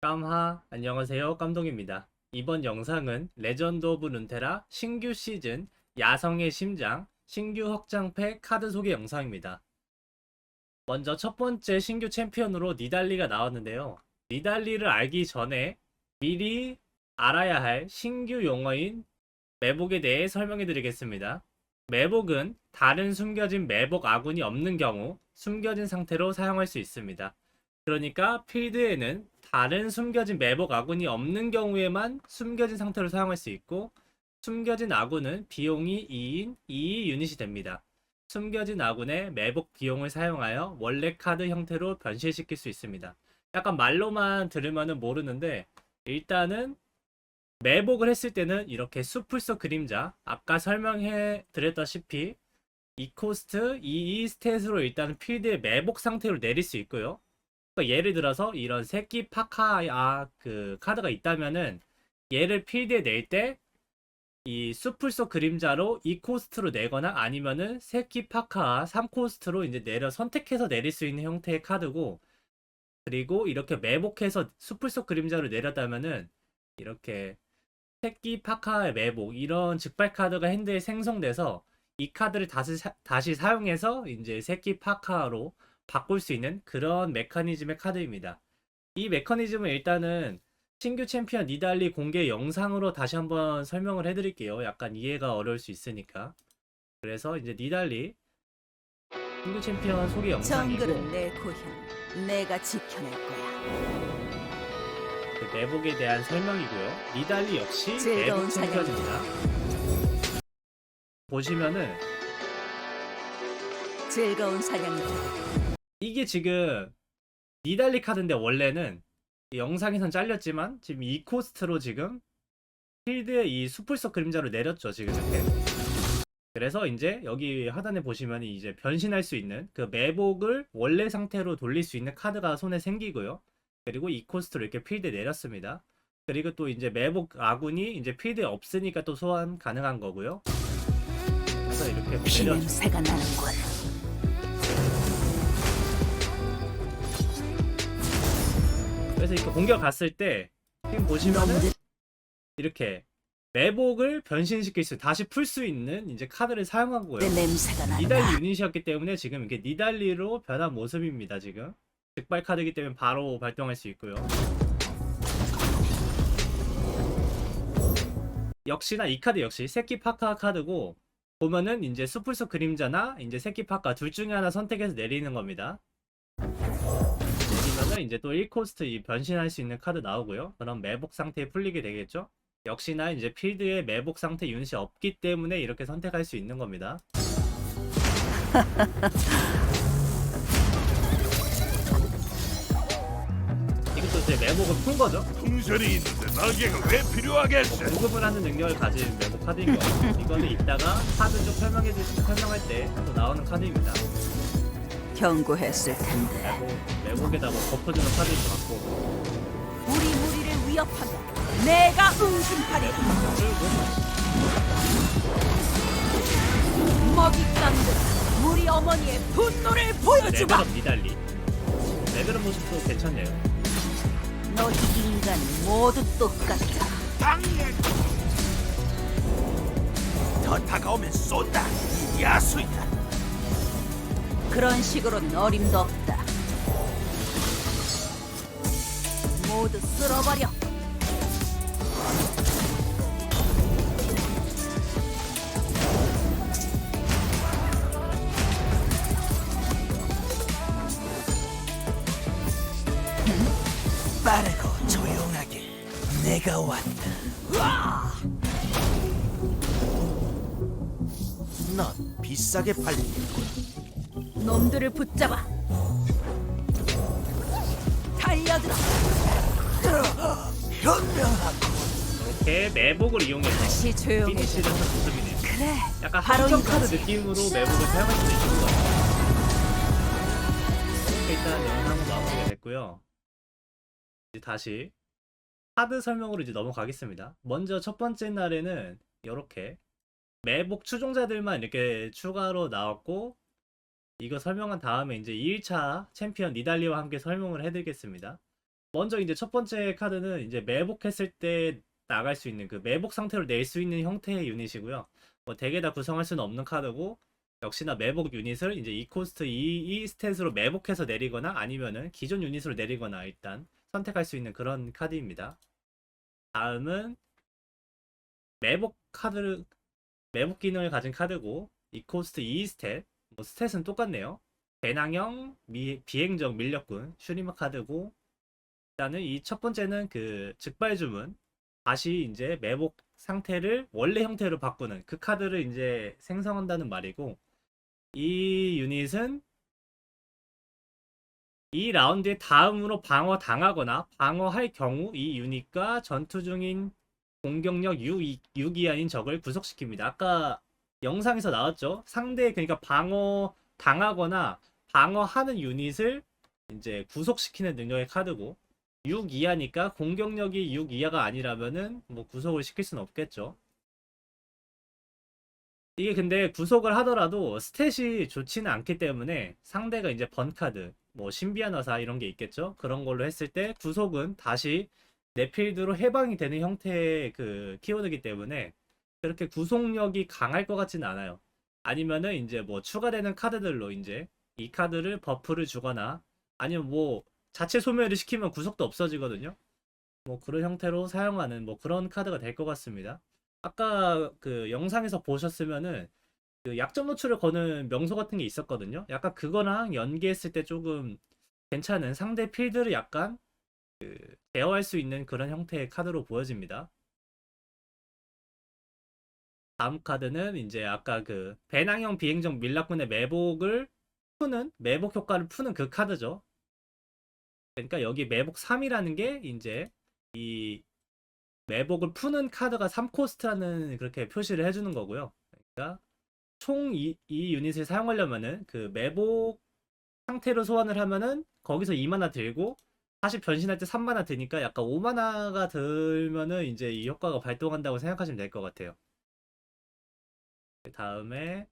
깜하, 안녕하세요. 깜동입니다. 이번 영상은 레전드 오브 룬테라 신규 시즌 야성의 심장 신규 확장팩 카드 소개 영상입니다. 먼저 첫 번째 신규 챔피언으로 니달리가 나왔는데요. 니달리를 알기 전에 미리 알아야 할 신규 용어인 매복에 대해 설명해 드리겠습니다. 매복은 다른 숨겨진 매복 아군이 없는 경우 숨겨진 상태로 사용할 수 있습니다. 그러니까 필드에는 다른 숨겨진 매복 아군이 없는 경우에만 숨겨진 상태로 사용할 수 있고 숨겨진 아군은 비용이 2인 2 유닛이 됩니다. 숨겨진 아군의 매복 비용을 사용하여 원래 카드 형태로 변신시킬 수 있습니다. 약간 말로만 들으면 모르는데 일단은 매복을 했을 때는 이렇게 수풀서 그림자 아까 설명해 드렸다시피 이코스트 22 스탯으로 일단 필드의 매복 상태로 내릴 수 있고요. 그러니까 예를 들어서 이런 새끼 파카 아, 그 카드가 있다면은 얘를 필드에 낼 때 이 수풀소 그림자로 2코스트로 내거나 아니면은 새끼 파카 3코스트로 이제 내려 선택해서 내릴 수 있는 형태의 카드고 그리고 이렇게 매복해서 수풀소 그림자로 내렸다면은 이렇게 새끼 파카의 매복 이런 즉발 카드가 핸드에 생성돼서 이 카드를 다시 사, 다시 사용해서 이제 새끼 파카로 바꿀 수 있는 그런 메커니즘의 카드입니다. 이 메커니즘은 일단은 신규 챔피언 니달리 공개 영상으로 다시 한번 설명을 해드릴게요. 약간 이해가 어려울 수 있으니까. 그래서 이제 니달리 신규 챔피언 소개 영상이고 정글은 내 고향. 내가 지켜낼 거야. 그 매복에 대한 설명이고요. 니달리 역시 즐거운 매복 숨겨집니다. 보시면은 즐거운 사냥이다. 이게 지금 니달리 카드인데 원래는 이 영상에선 잘렸지만 지금 이 코스트로 지금 필드에 이 수풀석 그림자로 내렸죠 지금 이렇게. 그래서 이제 여기 하단에 보시면 이제 변신할 수 있는 그 매복을 원래 상태로 돌릴 수 있는 카드가 손에 생기고요. 그리고 이 코스트로 이렇게 필드에 내렸습니다. 그리고 또 이제 매복 아군이 이제 필드에 없으니까 또 소환 가능한 거고요. 그래서 이렇게 내렸죠 나는군. 그래서 이렇게 공격 갔을 때 지금 보시면은 이렇게 매복을 변신시킬 수 다시 풀 수 있는 이제 카드를 사용한 거예요. 니달리. 유닛이었기 때문에 지금 이게 니달리로 변한 모습입니다. 지금 즉발 카드이기 때문에 바로 발동할 수 있고요. 역시나 이 카드 역시 새끼 파카 카드고 보면은 이제 수풀소 그림자나 이제 새끼 파카 둘 중에 하나 선택해서 내리는 겁니다. 내리면은 이제 또 1코스트 이 변신할 수 있는 카드 나오고요. 그럼 매복 상태에 풀리게 되겠죠? 역시나 이제 필드에 매복 상태 유닛이 없기 때문에 이렇게 선택할 수 있는 겁니다. 이것도 이제 매복을 푼 거죠? 풍선이 있는데 날개가 왜 필요하겠어? 보급을 하는 능력을 가진 매복 카드인 거예요. 이거는 이따가 카드 좀 설명해 주 설명할 때 또 나오는 카드입니다. 경고했을 텐데. 뭐 버프 주는 카드인 것 같고 우리 무리를 위협하면 내가 응징하리라. 먹잇감들 우리 어머니의 분노를 보여주마. 레벨업 니달리 레벨업 모습도 괜찮네요. 너희 인간 모두 똑같다. 당연. 더 다가오면 쏜다. 이 야수야. 그런 식으로는 어림도 없다. 모두 쓸어버려. 빠르고 조용하게 내가 왔다. 넌 비싸게 팔리겠군. 놈들을 붙잡아. 달려들어. 현명하고 이렇게 매복을 이용해서 다시 조용해. 피니시를 한 모습이네요. 그래. 약간 바로 한정 카드 이거지. 느낌으로 매복을 사용할 수도 있는 것 같아요. 이렇게 일단 영상은 마무리가 됐고요. 이제 다시 카드 설명으로 이제 넘어가겠습니다. 먼저 첫 번째 날에는 이렇게 매복 추종자들만 이렇게 추가로 나왔고 이거 설명한 다음에 이제 2일차 챔피언 니달리와 함께 설명을 해드리겠습니다. 먼저 이제 첫 번째 카드는 이제 매복했을 때 나갈 수 있는 그 매복 상태로 낼 수 있는 형태의 유닛이고요. 뭐 대개 다 구성할 수는 없는 카드고 역시나 매복 유닛을 이제 2코스트 2, 2 스탯으로 매복해서 내리거나 아니면은 기존 유닛으로 내리거나 일단 선택할 수 있는 그런 카드입니다. 다음은 매복 카드 매복 기능을 가진 카드고 2코스트 2 스탯 뭐 스탯은 똑같네요. 배낭형 미, 비행적 밀력군 슈리마 카드고 일단은 이 첫 번째는 그 즉발 주문 다시 이제 매복 상태를 원래 형태로 바꾸는 그 카드를 이제 생성한다는 말이고 이 유닛은 이 라운드에 다음으로 방어 당하거나 방어할 경우 이 유닛과 전투 중인 공격력 6, 6 이하인 적을 구속시킵니다. 아까 영상에서 나왔죠? 상대 그러니까 방어 당하거나 방어하는 유닛을 이제 구속시키는 능력의 카드고 6 이하니까 공격력이 6 이하가 아니라면은 뭐 구속을 시킬 수는 없겠죠. 이게 근데 구속을 하더라도 스탯이 좋지는 않기 때문에 상대가 이제 번카드, 뭐 신비한 어사 이런 게 있겠죠. 그런 걸로 했을 때 구속은 다시 내 필드로 해방이 되는 형태의 그 키워드이기 때문에 그렇게 구속력이 강할 것 같지는 않아요. 아니면은 이제 뭐 추가되는 카드들로 이제 이 카드를 버프를 주거나 아니면 뭐 자체 소멸을 시키면 구속도 없어지거든요. 뭐 그런 형태로 사용하는 뭐 그런 카드가 될 것 같습니다. 아까 그 영상에서 보셨으면은 그 약점 노출을 거는 명소 같은 게 있었거든요. 약간 그거랑 연계했을 때 조금 괜찮은 상대 필드를 약간 그 제어할 수 있는 그런 형태의 카드로 보여집니다. 다음 카드는 이제 아까 그 배낭형 비행정 밀락군의 매복을 푸는 매복 효과를 푸는 그 카드죠. 그러니까 여기 매복 3이라는 게 이제 이 매복을 푸는 카드가 3코스트라는 그렇게 표시를 해주는 거고요. 그러니까 총 이, 이 유닛을 사용하려면은 그 매복 상태로 소환을 하면은 거기서 2마나 들고 다시 변신할 때 3마나 드니까 약간 5마나가 들면은 이제 이 효과가 발동한다고 생각하시면 될 것 같아요. 그 다음에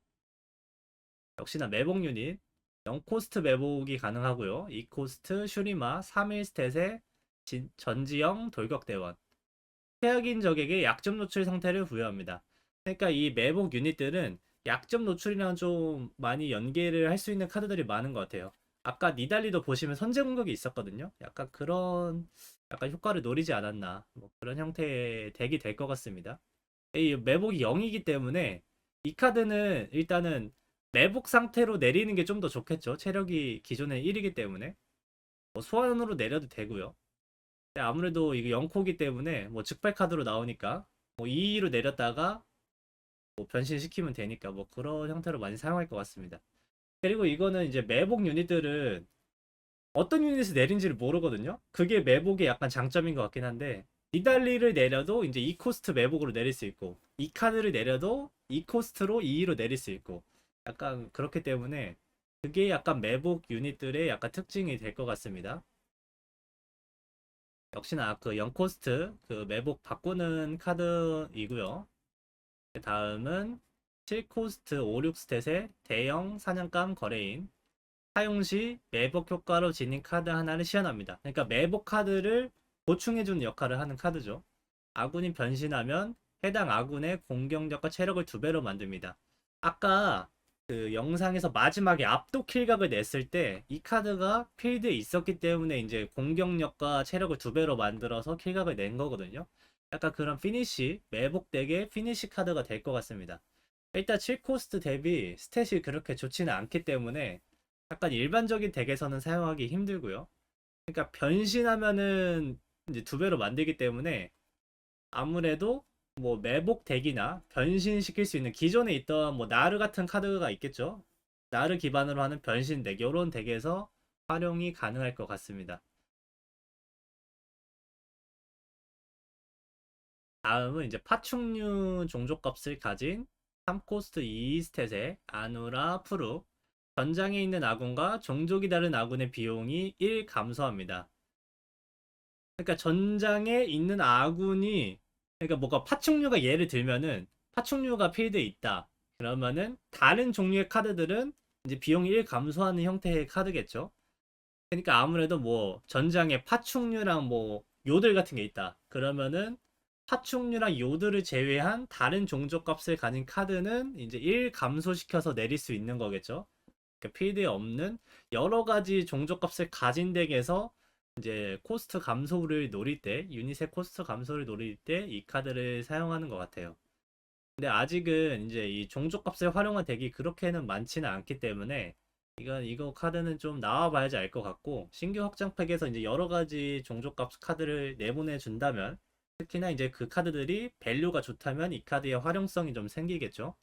역시나 매복 유닛 0코스트 매복이 가능하고요. 2코스트 슈리마 3일 스탯의 진- 전지형 돌격대원 최악인 적에게 약점 노출 상태를 부여합니다. 그러니까 이 매복 유닛들은 약점 노출이랑 좀 많이 연계를 할 수 있는 카드들이 많은 것 같아요. 아까 니달리도 보시면 선제 공격이 있었거든요. 약간 그런 약간 효과를 노리지 않았나 뭐 그런 형태의 덱이 될 것 같습니다. 이 매복이 0이기 때문에 이 카드는 일단은 매복 상태로 내리는 게 좀 더 좋겠죠. 체력이 기존에 1이기 때문에 뭐 소환으로 내려도 되고요. 아무래도 이게 0코기 때문에 뭐 즉발 카드로 나오니까 뭐 2로 내렸다가 뭐 변신시키면 되니까 뭐 그런 형태로 많이 사용할 것 같습니다. 그리고 이거는 이제 매복 유닛들은 어떤 유닛을 내린지를 모르거든요. 그게 매복의 약간 장점인 것 같긴 한데 니달리를 내려도 이제 2코스트 매복으로 내릴 수 있고 이 카드를 내려도 2코스트로 2로 내릴 수 있고 약간 그렇기 때문에 그게 약간 매복 유닛들의 약간 특징이 될 것 같습니다. 역시나 그 0코스트 그 매복 바꾸는 카드이고요. 그 다음은 7코스트 5, 6스탯의 대형 사냥감 거래인 사용 시 매복 효과로 지닌 카드 하나를 시연합니다. 그러니까 매복 카드를 보충해주는 역할을 하는 카드죠. 아군이 변신하면 해당 아군의 공격력과 체력을 두 배로 만듭니다. 아까 그 영상에서 마지막에 압도 킬각을 냈을 때 이 카드가 필드에 있었기 때문에 이제 공격력과 체력을 두 배로 만들어서 킬각을 낸 거거든요. 약간 그런 피니시, 매복 덱의 피니시 카드가 될 것 같습니다. 일단 7코스트 대비 스탯이 그렇게 좋지는 않기 때문에 약간 일반적인 덱에서는 사용하기 힘들고요. 그러니까 변신하면은 이제 두 배로 만들기 때문에 아무래도 뭐 매복 덱이나 변신시킬 수 있는 기존에 있던 뭐 나르 같은 카드가 있겠죠. 나르 기반으로 하는 변신 덱 이런 덱에서 활용이 가능할 것 같습니다. 다음은 이제 파충류 종족값을 가진 3코스트 2스탯의 아누라 프루 전장에 있는 아군과 종족이 다른 아군의 비용이 1 감소합니다. 그러니까 전장에 있는 아군이 그러니까 뭐가 파충류가 예를 들면은 파충류가 필드에 있다. 그러면은 다른 종류의 카드들은 이제 비용이 1 감소하는 형태의 카드겠죠. 그러니까 아무래도 뭐 전장에 파충류랑 뭐 요들 같은 게 있다. 그러면은 파충류랑 요들을 제외한 다른 종족 값을 가진 카드는 이제 1 감소시켜서 내릴 수 있는 거겠죠. 그 필드에 없는 여러 가지 종족 값을 가진 덱에서 이제 코스트 감소를 노릴 때, 유닛의 코스트 감소를 노릴 때 이 카드를 사용하는 것 같아요. 근데 아직은 이제 이 종족 값을 활용한 덱이 그렇게는 많지는 않기 때문에 이건 이거 카드는 좀 나와봐야지 알 것 같고 신규 확장팩에서 이제 여러 가지 종족값 카드를 내보내 준다면 특히나 이제 그 카드들이 밸류가 좋다면 이 카드의 활용성이 좀 생기겠죠.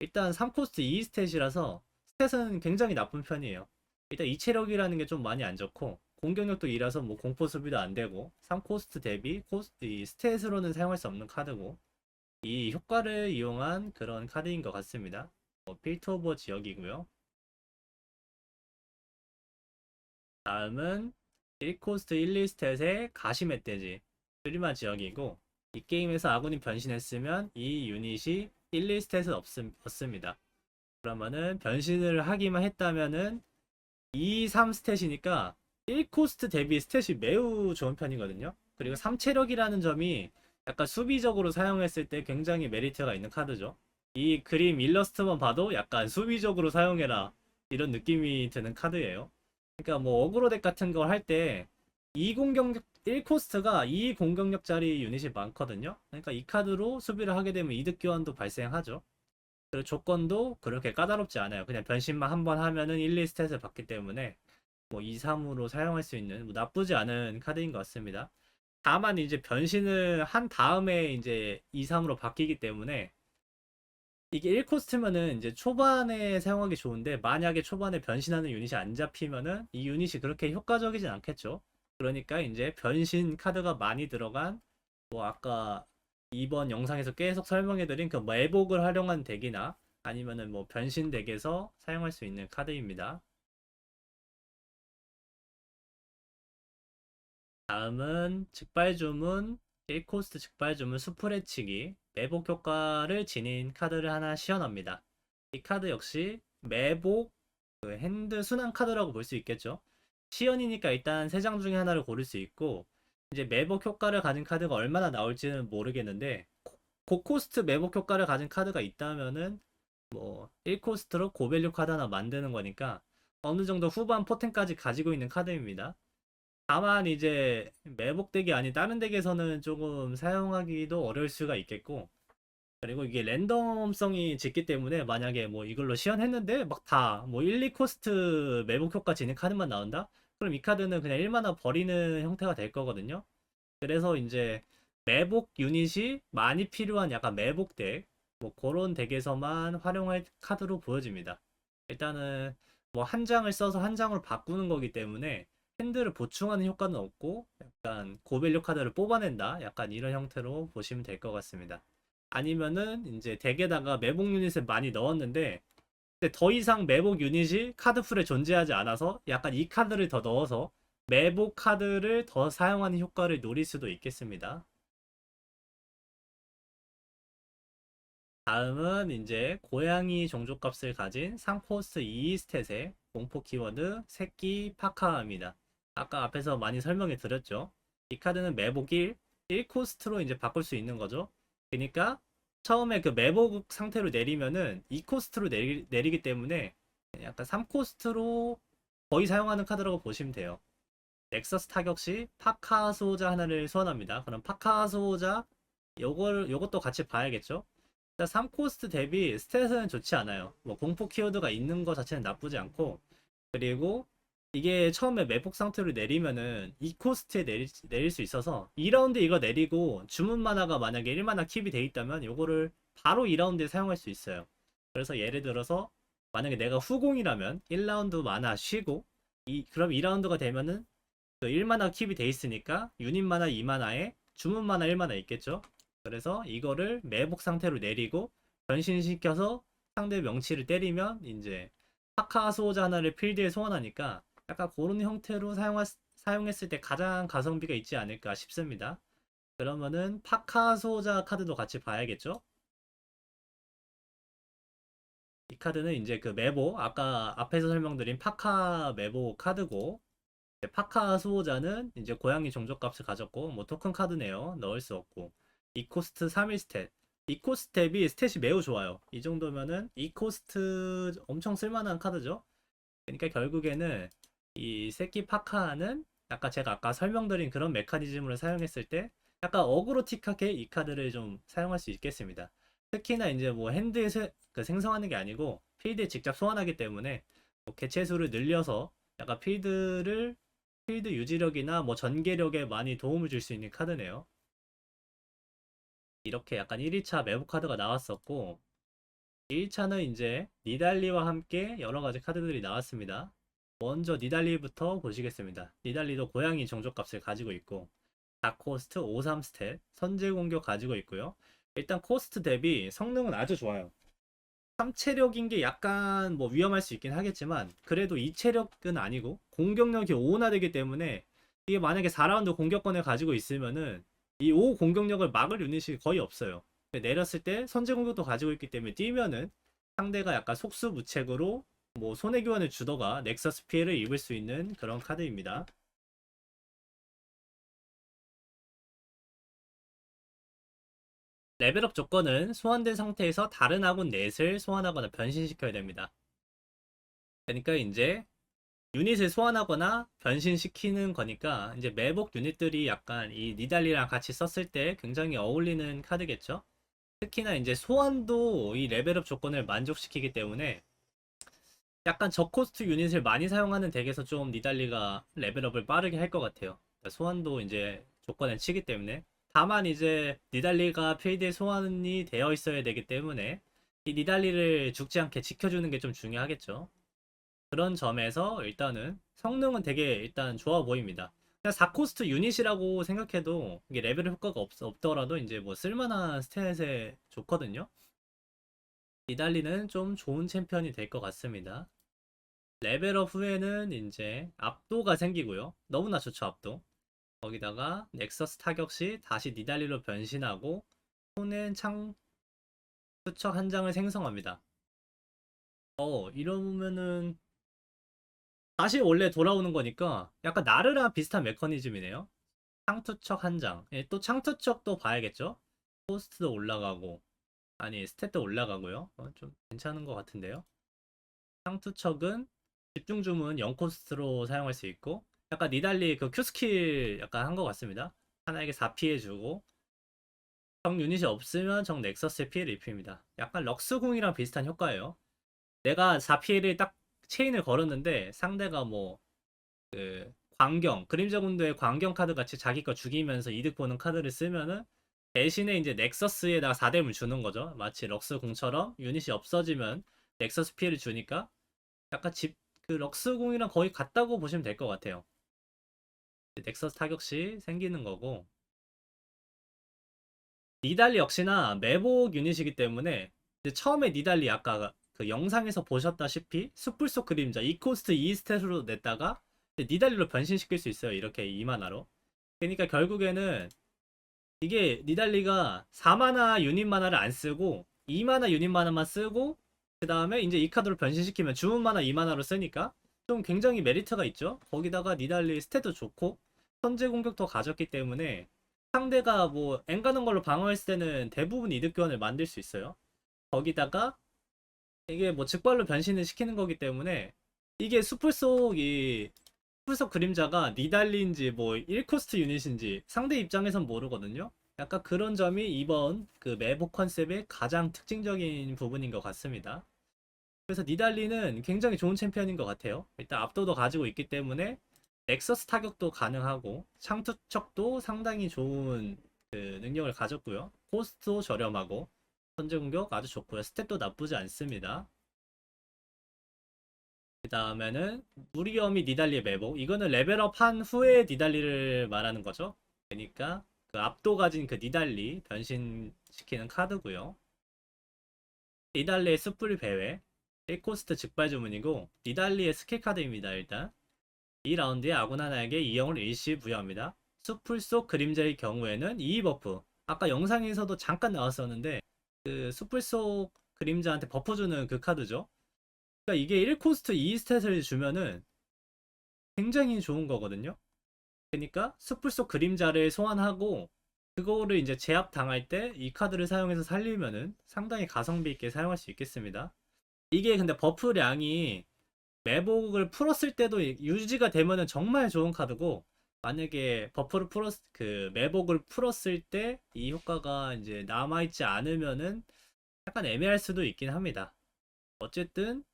일단 3코스트 2 스탯이라서 스탯은 굉장히 나쁜 편이에요. 일단 이 체력이라는 게 좀 많이 안 좋고 공격력도 2라서 뭐 공포 수비도 안 되고 3코스트 대비 코스트 이 스탯으로는 사용할 수 없는 카드고 이 효과를 이용한 그런 카드인 것 같습니다. 뭐 필터 오버 지역이고요. 다음은 1코스트 1, 2스탯의 가시 멧 돼지 프리마 지역이고 이 게임에서 아군이 변신했으면 이 유닛이 1, 2스탯은 없음, 없습니다. 그러면은 변신을 하기만 했다면은 2, 3스탯이니까 1코스트 대비 스탯이 매우 좋은 편이거든요. 그리고 3체력이라는 점이 약간 수비적으로 사용했을 때 굉장히 메리트가 있는 카드죠. 이 그림 일러스트만 봐도 약간 수비적으로 사용해라 이런 느낌이 드는 카드예요. 그러니까 뭐 어그로 덱 같은 걸 할 때 2공격력 1코스트가 2 공격력짜리 유닛이 많거든요. 그러니까 이 카드로 수비를 하게 되면 이득 교환도 발생하죠. 그리고 조건도 그렇게 까다롭지 않아요. 그냥 변신만 한 번 하면은 1, 2스탯을 받기 때문에 뭐 2, 3으로 사용할 수 있는 뭐 나쁘지 않은 카드인 것 같습니다. 다만 이제 변신을 한 다음에 이제 2, 3으로 바뀌기 때문에 이게 1코스트면은 이제 초반에 사용하기 좋은데 만약에 초반에 변신하는 유닛이 안 잡히면은 이 유닛이 그렇게 효과적이진 않겠죠. 그러니까 이제 변신 카드가 많이 들어간 뭐 아까 이번 영상에서 계속 설명해드린 그 매복을 활용한 덱이나 아니면은 뭐 변신 덱에서 사용할 수 있는 카드입니다. 다음은 즉발 주문 1코스트 즉발 주문 수프레치기 매복 효과를 지닌 카드를 하나 시연합니다. 이 카드 역시 매복 그 핸드 순환 카드라고 볼 수 있겠죠. 시연이니까 일단 세 장 중에 하나를 고를 수 있고 이제 매복 효과를 가진 카드가 얼마나 나올지는 모르겠는데 고- 고코스트 매복 효과를 가진 카드가 있다면은 뭐 1코스트로 고밸류 카드 하나 만드는 거니까 어느 정도 후반 포텐까지 가지고 있는 카드입니다. 다만 이제 매복 덱이 아닌 다른 덱에서는 조금 사용하기도 어려울 수가 있겠고 그리고 이게 랜덤성이 짙기 때문에 만약에 뭐 이걸로 시연했는데 막 다 뭐 1, 2 코스트 매복 효과 지닌 카드만 나온다? 그럼 이 카드는 그냥 1만화 버리는 형태가 될 거거든요. 그래서 이제 매복 유닛이 많이 필요한 약간 매복 덱, 뭐 그런 덱에서만 활용할 카드로 보여집니다. 일단은 뭐 한 장을 써서 한 장으로 바꾸는 거기 때문에 핸들을 보충하는 효과는 없고 약간 고밸류 카드를 뽑아낸다 약간 이런 형태로 보시면 될 것 같습니다. 아니면은 이제 덱에다가 매복 유닛을 많이 넣었는데 더 이상 매복 유닛이 카드 풀에 존재하지 않아서 약간 이 카드를 더 넣어서 매복 카드를 더 사용하는 효과를 노릴 수도 있겠습니다. 다음은 이제 고양이 종족값을 가진 3코스트 2 스탯의 공포 키워드 새끼 파카입니다. 아까 앞에서 많이 설명해 드렸죠. 이 카드는 매복 1, 1코스트로 이제 바꿀 수 있는 거죠. 그러니까 처음에 그 매복 상태로 내리면은 2코스트로 내리, 내리기 때문에 약간 3코스트로 거의 사용하는 카드라고 보시면 돼요. 넥서스 타격 시 파카 수호자 하나를 소환합니다. 그럼 파카 수호자 요걸 요것도 같이 봐야겠죠. 3코스트 대비 스탯은 좋지 않아요. 뭐 공포 키워드가 있는 것 자체는 나쁘지 않고 그리고 이게 처음에 매복 상태로 내리면은 2코스트에 내릴, 내릴 수 있어서 2라운드 이거 내리고 주문 만화가 만약에 1만화 킵이 돼 있다면 이거를 바로 2라운드에 사용할 수 있어요. 그래서 예를 들어서 만약에 내가 후공이라면 1라운드 만화 쉬고 이, 그럼 2라운드가 되면은 그 1만화 킵이 돼 있으니까 유닛 만화 2만화에 주문 만화 1만화 있겠죠. 그래서 이거를 매복 상태로 내리고 변신시켜서 상대 명치를 때리면 이제 파카 수호자 하나를 필드에 소환하니까 약간 그런 형태로 사용하, 사용했을 때 가장 가성비가 있지 않을까 싶습니다. 그러면은 파카 수호자 카드도 같이 봐야겠죠? 이 카드는 이제 그 메보 아까 앞에서 설명드린 파카 메보 카드고 파카 수호자는 이제 고양이 종족값을 가졌고 뭐 토큰 카드네요. 넣을 수 없고 이코스트 3일 스탯. 이코스텝이 스탯이 매우 좋아요. 이 정도면은 이코스트 엄청 쓸만한 카드죠. 그러니까 결국에는 이 새끼 파카는 아까 제가 아까 설명드린 그런 메커니즘으로 사용했을 때 약간 어그로틱하게 이 카드를 좀 사용할 수 있겠습니다. 특히나 이제 뭐 핸드에 세- 그 생성하는 게 아니고 필드에 직접 소환하기 때문에 뭐 개체 수를 늘려서 약간 필드를 필드 유지력이나 뭐 전개력에 많이 도움을 줄 수 있는 카드네요. 이렇게 약간 1일차 매복 카드가 나왔었고 1차는 이제 니달리와 함께 여러 가지 카드들이 나왔습니다. 먼저 니달리부터 보시겠습니다. 니달리도 고양이 종족값을 가지고 있고 다코스트 53 스탯 선제 공격 가지고 있고요. 일단 코스트 대비 성능은 아주 좋아요. 3체력인 게 약간 뭐 위험할 수 있긴 하겠지만 그래도 2체력은 아니고 공격력이 5나 되기 때문에 이게 만약에 4라운드 공격권을 가지고 있으면은 이 5 공격력을 막을 유닛이 거의 없어요. 내렸을 때 선제 공격도 가지고 있기 때문에 뛰면은 상대가 약간 속수무책으로 뭐 손해 교환을 주더가 넥서스 피해를 입을 수 있는 그런 카드입니다. 레벨업 조건은 소환된 상태에서 다른 아군 넷을 소환하거나 변신시켜야 됩니다. 그러니까 이제 유닛을 소환하거나 변신시키는 거니까 이제 매복 유닛들이 약간 이 니달리랑 같이 썼을 때 굉장히 어울리는 카드겠죠. 특히나 이제 소환도 이 레벨업 조건을 만족시키기 때문에 약간 저코스트 유닛을 많이 사용하는 덱에서 좀 니달리가 레벨업을 빠르게 할 것 같아요. 그러니까 소환도 이제 조건에 치기 때문에 다만 이제 니달리가 필드에 소환이 되어 있어야 되기 때문에 이 니달리를 죽지 않게 지켜주는 게 좀 중요하겠죠. 그런 점에서 일단은 성능은 되게 일단 좋아 보입니다. 그냥 4코스트 유닛이라고 생각해도 이게 레벨 효과가 없, 없더라도 이제 뭐 쓸만한 스탯에 좋거든요. 니달리는 좀 좋은 챔피언이 될 것 같습니다. 레벨업 후에는 이제 압도가 생기고요. 너무나 좋죠, 압도. 거기다가 넥서스 타격 시 다시 니달리로 변신하고 손엔 창 투척 한 장을 생성합니다. 어, 이러면은 다시 원래 돌아오는 거니까 약간 나르랑 비슷한 메커니즘이네요. 창투척 한 장. 예, 또 창투척도 봐야겠죠? 코스트도 올라가고 아니 스탯도 올라가고요. 어, 좀 괜찮은 것 같은데요. 창투척은 집중 주문 0코스트로 사용할 수 있고 약간 니달리 그 Q 스킬 약간 한 것 같습니다. 하나에게 4 피해 주고 적 유닛이 없으면 적 넥서스에 피해를 입힙니다. 약간 럭스궁이랑 비슷한 효과예요. 내가 4 피해를 딱 체인을 걸었는데 상대가 뭐 그 광경 그림자 군도의 광경 카드 같이 자기 거 죽이면서 이득 보는 카드를 쓰면은 대신에 이제 넥서스에다가 4뎀을 주는 거죠. 마치 럭스궁처럼 유닛이 없어지면 넥서스 피해를 주니까 약간 집 그 럭스궁이랑 거의 같다고 보시면 될 것 같아요. 넥서스 타격 시 생기는 거고 니달리 역시나 매복 유닛이기 때문에 처음에 니달리 아까 그 영상에서 보셨다시피 숯불 속 그림자 2코스트 2스탯으로 냈다가 니달리로 변신시킬 수 있어요. 이렇게 2만화로. 그러니까 결국에는 이게 니달리가 4만화 유닛 만화를 안 쓰고 2만화 유닛 만화만 쓰고 그 다음에 이제 이 카드로 변신시키면 주문 만화 2만화로 쓰니까 좀 굉장히 메리트가 있죠. 거기다가 니달리 스탯도 좋고 선제 공격도 가졌기 때문에 상대가 뭐 앵가는 걸로 방어했을 때는 대부분 이득 교환을 만들 수 있어요. 거기다가 이게 뭐 즉발로 변신을 시키는 거기 때문에 이게 수풀 속이 수풀 속 그림자가 니달리인지 뭐 1코스트 유닛인지 상대 입장에선 모르거든요. 약간 그런 점이 이번 그 매복 컨셉의 가장 특징적인 부분인 것 같습니다. 그래서 니달리는 굉장히 좋은 챔피언인 것 같아요. 일단 압도도 가지고 있기 때문에 넥서스 타격도 가능하고 창투척도 상당히 좋은 그 능력을 가졌고요. 코스트도 저렴하고 선제 공격 아주 좋고요. 스탯도 나쁘지 않습니다. 그 다음에는 무리엄이 니달리의 매복. 이거는 레벨업 한 후에 니달리를 말하는 거죠. 그러니까 그 압도 가진 그 니달리 변신시키는 카드고요. 니달리의 숯불 배회 1코스트 즉발 주문이고 니달리의 스킬 카드입니다. 일단 이 라운드에 아군 하나에게 이영을 일시 부여합니다. 숲풀 속 그림자의 경우에는 이 버프 아까 영상에서도 잠깐 나왔었는데 그 숲풀 속 그림자한테 버프 주는 그 카드죠. 그러니까 이게 1코스트 2스탯을 주면은 굉장히 좋은 거거든요. 그러니까 숲을 속 그림자를 소환하고 그거를 이제 제압 당할 때 이 카드를 사용해서 살리면은 상당히 가성비 있게 사용할 수 있겠습니다. 이게 근데 버프량이 매복을 풀었을 때도 유지가 되면은 정말 좋은 카드고 만약에 버프를 풀었 그 매복을 풀었을 때 이 효과가 이제 남아 있지 않으면은 약간 애매할 수도 있긴 합니다. 어쨌든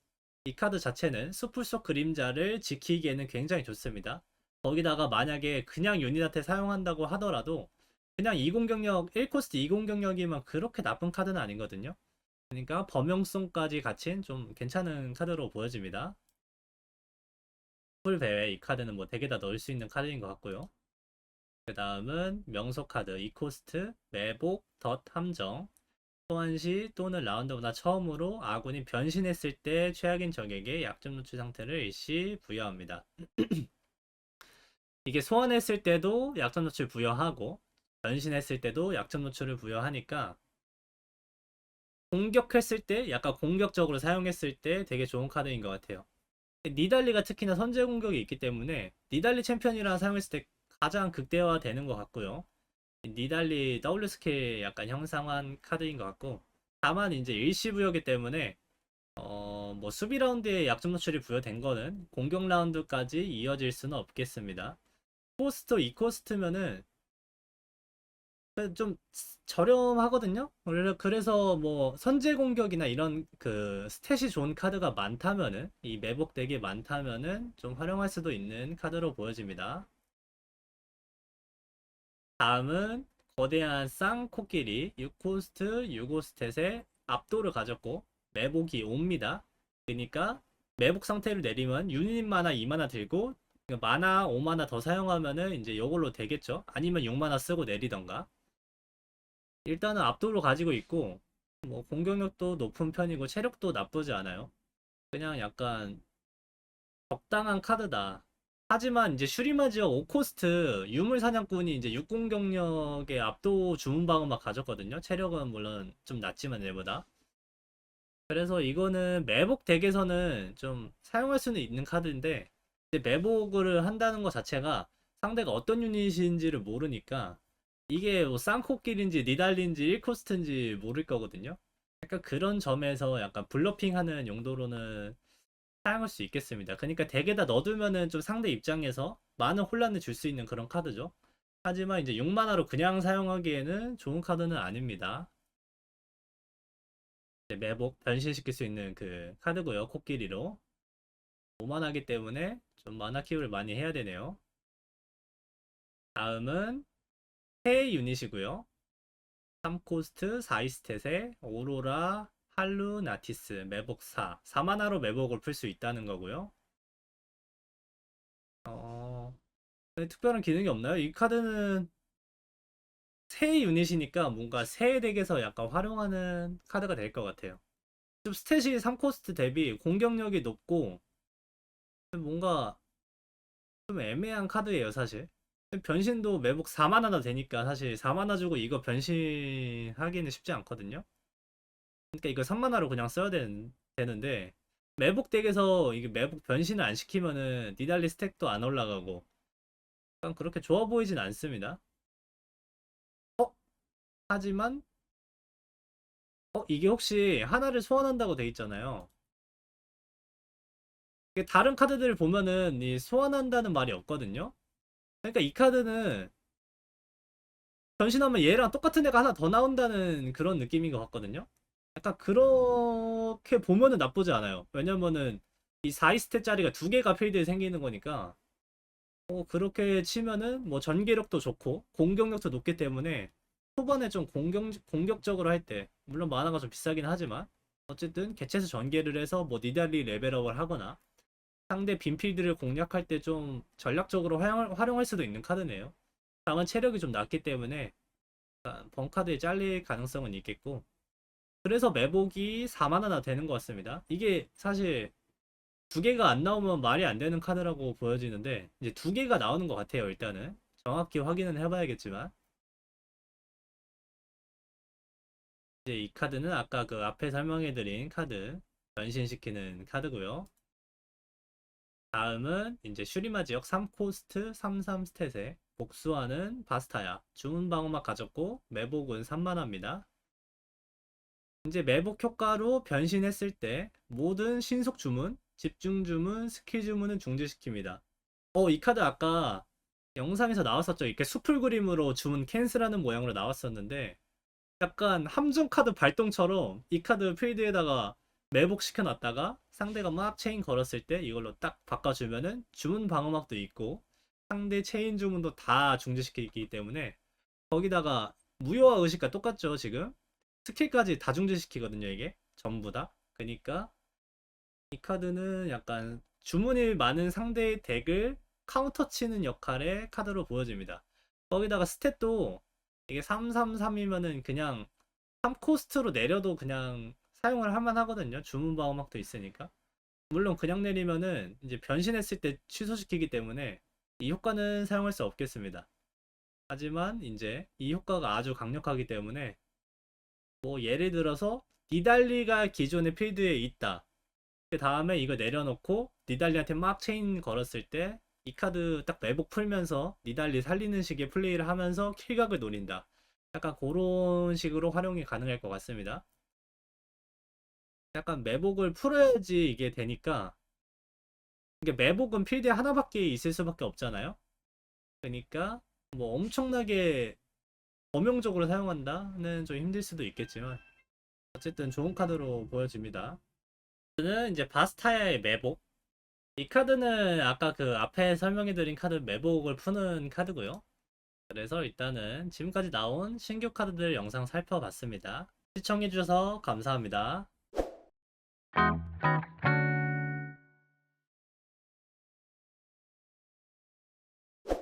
이 카드 자체는 숲을 속 그림자를 지키기에는 굉장히 좋습니다. 거기다가 만약에 그냥 유닛한테 사용한다고 하더라도 그냥 20경력 1코스트 20경력이면 그렇게 나쁜 카드는 아니거든요. 그러니까 범용성까지 갖춘 좀 괜찮은 카드로 보여집니다. 풀 배회 이 카드는 뭐 덱에다 넣을 수 있는 카드인 것 같고요. 그 다음은 명소 카드 2코스트 매복 덧 함정 소환 시 또는 라운드보다 처음으로 아군이 변신했을 때 최악인 적에게 약점 노출 상태를 일시 부여합니다. 이게 소환했을 때도 약점 노출 부여하고 변신했을 때도 약점 노출을 부여하니까 공격했을 때 약간 공격적으로 사용했을 때 되게 좋은 카드인 것 같아요. 니달리가 특히나 선제 공격이 있기 때문에 니달리 챔피언이라 사용했을 때 가장 극대화 되는 것 같고요. 니달리 W 스킬 약간 형상한 카드인 것 같고 다만 이제 일시부여기 때문에 어, 뭐 수비 라운드에 약점 노출이 부여된 거는 공격 라운드까지 이어질 수는 없겠습니다. 코스트 2코스트면은 좀 저렴하거든요. 그래서 뭐 선제 공격이나 이런 그 스탯이 좋은 카드가 많다면은 이 매복 덱이 많다면은 좀 활용할 수도 있는 카드로 보여집니다. 다음은 거대한 쌍코끼리 6코스트 6호스탯의 압도를 가졌고 매복이 옵니다. 그러니까 매복 상태를 내리면 유닛 마나 2마나 들고 마나 5마나 더 사용하면은 이제 이걸로 되겠죠. 아니면 6마나 쓰고 내리던가. 일단은 압도를 가지고 있고 뭐 공격력도 높은 편이고 체력도 나쁘지 않아요. 그냥 약간 적당한 카드다. 하지만 이제 슈리마 지역 5코스트 유물 사냥꾼이 이제 6공격력의 압도 주문 방어막 가졌거든요. 체력은 물론 좀 낮지만 얘보다. 그래서 이거는 매복 덱에서는 좀 사용할 수는 있는 카드인데 매복을 한다는 것 자체가 상대가 어떤 유닛인지를 모르니까 이게 뭐 쌍코끼리인지 니달리인지 1코스트인지 모를 거거든요. 약간 그런 점에서 약간 블러핑하는 용도로는 사용할 수 있겠습니다. 그러니까 덱에다 넣어두면은 좀 상대 입장에서 많은 혼란을 줄 수 있는 그런 카드죠. 하지만 이제 6만화로 그냥 사용하기에는 좋은 카드는 아닙니다. 매복 변신시킬 수 있는 그 카드고요. 코끼리로. 5만화기 때문에 좀 만화 키우를 많이 해야 되네요. 다음은 해 유닛이고요. 3코스트 4이스탯에 오로라 할루 나티스 매복 4 4만화로 매복을 풀 수 있다는 거고요. 어... 네, 특별한 기능이 없나요? 이 카드는 새 유닛이니까 뭔가 새 덱에서 약간 활용하는 카드가 될 것 같아요. 좀 스탯이 3코스트 대비 공격력이 높고 뭔가 좀 애매한 카드예요, 사실. 변신도 매복 4만화나 되니까 사실 4만화 주고 이거 변신하기는 쉽지 않거든요. 그러니까 이거 3만화로 그냥 써야 되는, 되는데 매복 덱에서 이게 매복 변신을 안 시키면은 니달리 스택도 안 올라가고 약간 그렇게 좋아 보이진 않습니다. 어? 하지만 어 이게 혹시 하나를 소환한다고 돼 있잖아요. 다른 카드들을 보면은 이 소환한다는 말이 없거든요. 그러니까 이 카드는 변신하면 얘랑 똑같은 애가 하나 더 나온다는 그런 느낌인 것 같거든요. 약간 그렇게 보면은 나쁘지 않아요. 왜냐면은 이 4이스탯짜리가 두 개가 필드에 생기는 거니까 어, 그렇게 치면은 뭐 전개력도 좋고 공격력도 높기 때문에 초반에 좀 공격, 공격적으로 할 때 물론 만화가 좀 비싸긴 하지만 어쨌든 개체수 전개를 해서 뭐 니달리 레벨업을 하거나 상대 빈필드를 공략할 때 좀 전략적으로 활용할, 활용할 수도 있는 카드네요. 다만 체력이 좀 낮기 때문에 번카드에 잘릴 가능성은 있겠고 그래서 매복이 4만화나 되는 것 같습니다. 이게 사실 두 개가 안 나오면 말이 안 되는 카드라고 보여지는데 이제 두 개가 나오는 것 같아요. 일단은 정확히 확인은 해봐야겠지만 이제 이 카드는 아까 그 앞에 설명해드린 카드 변신시키는 카드고요. 다음은 이제 슈리마 지역 3코스트 33 스탯에 복수하는 바스타야. 주문 방어막 가졌고 매복은 3만화입니다. 이제 매복 효과로 변신했을 때 모든 신속 주문, 집중 주문, 스킬 주문은 중지시킵니다. 어, 이 카드 아까 영상에서 나왔었죠. 이렇게 수풀 그림으로 주문 캔슬하는 모양으로 나왔었는데 약간 함정 카드 발동처럼 이 카드 필드에다가 매복 시켜놨다가 상대가 막 체인 걸었을 때 이걸로 딱 바꿔주면은 주문 방어막도 있고 상대 체인 주문도 다 중지시키기 때문에 거기다가 무효화 의식과 똑같죠 지금 스킬까지 다 중지시키거든요 이게 전부 다 그러니까 이 카드는 약간 주문이 많은 상대의 덱을 카운터 치는 역할의 카드로 보여집니다 거기다가 스탯도 이게 333이면은 그냥 3코스트로 내려도 그냥 사용을 할만 하거든요. 주문 방어막도 있으니까. 물론 그냥 내리면은 이제 변신했을 때 취소시키기 때문에 이 효과는 사용할 수 없겠습니다. 하지만 이제 이 효과가 아주 강력하기 때문에 뭐 예를 들어서 니달리가 기존의 필드에 있다. 그 다음에 이거 내려놓고 니달리한테 막 체인 걸었을 때 이 카드 딱 매복 풀면서 니달리 살리는 식의 플레이를 하면서 킬각을 노린다. 약간 그런 식으로 활용이 가능할 것 같습니다. 약간 매복을 풀어야지 이게 되니까 이게 매복은 필드에 하나밖에 있을 수밖에 없잖아요. 그러니까 뭐 엄청나게 범용적으로 사용한다는 좀 힘들 수도 있겠지만 어쨌든 좋은 카드로 보여집니다. 는 이제 바스타야의 매복 이 카드는 아까 그 앞에 설명해드린 카드 매복을 푸는 카드고요. 그래서 일단은 지금까지 나온 신규 카드들 영상 살펴봤습니다. 시청해주셔서 감사합니다.